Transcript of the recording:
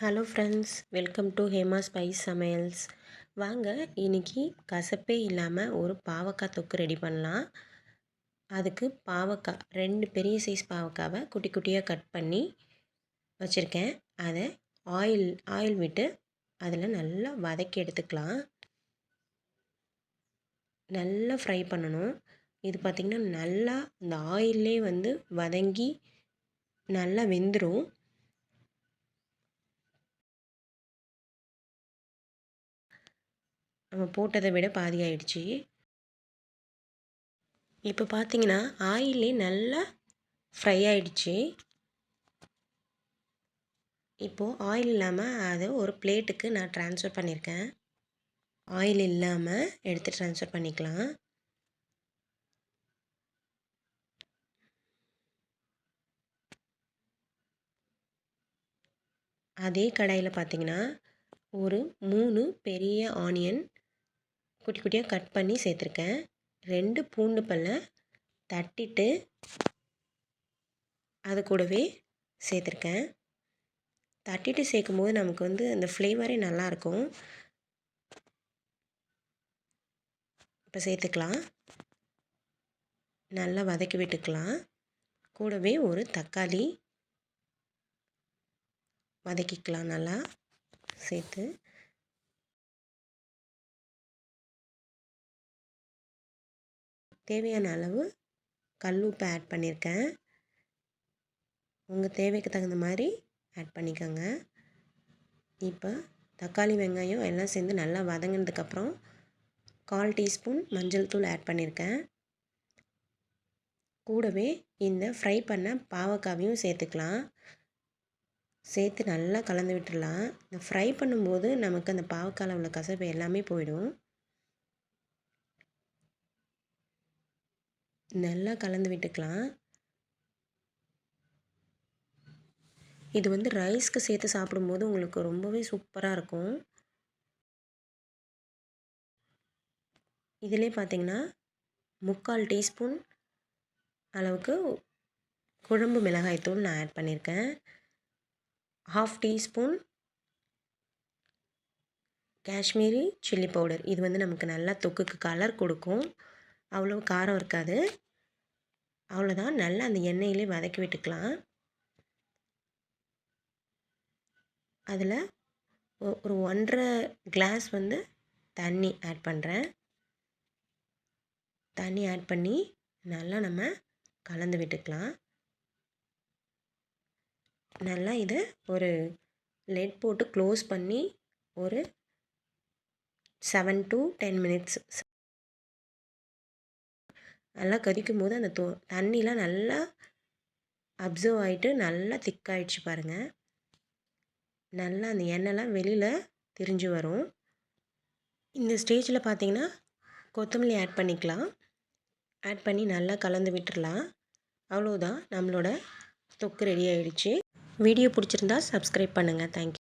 Hello friends welcome to Hema spice சமையல்ஸ் வாங்க இன்னைக்கு கசப்பே இல்லாமல் ஒரு பாவக்காய் தொக்கு ரெடி பண்ணலாம். அதுக்கு பாவக்காய் ரெண்டு பெரிய சைஸ் பாவக்காவை குட்டி குட்டியாக கட் பண்ணி வச்சுருக்கேன். அதை ஆயில் ஆயில் விட்டு அதில் நல்லா வதக்கி எடுத்துக்கலாம். நல்லா ஃப்ரை பண்ணணும். இது பார்த்திங்கன்னா நல்லா இந்த ஆயிலே வந்து வதங்கி நல்லா வெந்துடும் நம்ம போட்டதை விட பாதி ஆயிடுச்சு இப்போ பார்த்தீங்கன்னா ஆயிலே நல்லா ஃப்ரை ஆயிடுச்சு. இப்போது ஆயில் இல்லாமல் அதை ஒரு பிளேட்டுக்கு நான் ட்ரான்ஸ்ஃபர் பண்ணியிருக்கேன் ஆயில் இல்லாமல் எடுத்து ட்ரான்ஸ்ஃபர் பண்ணிக்கலாம். அதே கடாயில் பார்த்தீங்கன்னா ஒரு மூணு பெரிய ஆனியன் குட்டி குட்டியாக கட் பண்ணி சேர்த்துருக்கேன். ரெண்டு பூண்டு பல்ல தட்டிட்டு அது கூடவே சேர்த்துருக்கேன். தட்டிட்டு சேர்க்கும்போது நமக்கு வந்து அந்த ஃப்ளேவரே நல்லாயிருக்கும் இப்போ சேர்த்துக்கலாம். நல்லா வதக்கி விட்டுக்கலாம். கூடவே ஒரு தக்காளி வதக்கிக்கலாம் நல்லா சேர்த்து. தேவையான அளவு கல் உப்பு ஆட் பண்ணியிருக்கேன் உங்கள் தேவைக்கு தகுந்த மாதிரி ஆட் பண்ணிக்கோங்க. இப்போ தக்காளி வெங்காயம் எல்லாம் சேர்ந்து நல்லா வதங்கினதுக்கப்புறம் கால் டீஸ்பூன் மஞ்சள் தூள் ஆட் பண்ணியிருக்கேன் கூடவே இந்த ஃப்ரை பண்ண பாவக்காவையும் சேர்த்துக்கலாம். சேர்த்து நல்லா கலந்து விட்டுடலாம் இந்த ஃப்ரை பண்ணும்போது நமக்கு அந்த பாவக்காயில் உள்ள கசப்பு எல்லாமே போயிடும். நல்லா கலந்து விட்டுக்கலாம். இது வந்து ரைஸ்க்கு சேர்த்து சாப்பிடும்போது உங்களுக்கு ரொம்பவே சூப்பராக இருக்கும். இதிலே பார்த்திங்கன்னா முக்கால் டீஸ்பூன் அளவுக்கு குழம்பு மிளகாய்த்தூள் நான் ஆட் பண்ணியிருக்கேன் half teaspoon Kashmiri chilli powder. இது வந்து நமக்கு நல்லா தொக்குக்கு கலர் கொடுக்கும். அவ்வளோ காரம் இருக்காது. அவ்வளோதான் நல்லா அந்த எண்ணெயிலே வதக்கி விட்டுக்கலாம். அதில் ஒரு ஒன்றரை கிளாஸ் வந்து தண்ணி ஆட் பண்ணுறேன் தண்ணி ஆட் பண்ணி நல்லா நம்ம கலந்து விட்டுக்கலாம். நல்லா இது ஒரு லெட் போட்டு க்ளோஸ் பண்ணி ஒரு செவன் டு டென் மினிட்ஸ் நல்லா கொதிக்கும் போது அந்த தோ தண்ணிலாம் நல்லா அப்சர்வ் ஆகிட்டு நல்லா திக்காயிடுச்சு பாருங்கள் நல்லா அந்த எண்ணெய்லாம் வெளியில் திரிஞ்சு வரும். இந்த ஸ்டேஜில் பார்த்தீங்கன்னா கொத்தமல்லி ஆட் பண்ணிக்கலாம். ஆட் பண்ணி நல்லா கலந்து விட்டுடலாம் அவ்வளோதான் நம்மளோட தொக்கு ரெடி ஆகிடுச்சு வீடியோ பிடிச்சிருந்தா சப்ஸ்கிரைப் பண்ணுங்கள் தேங்க்யூ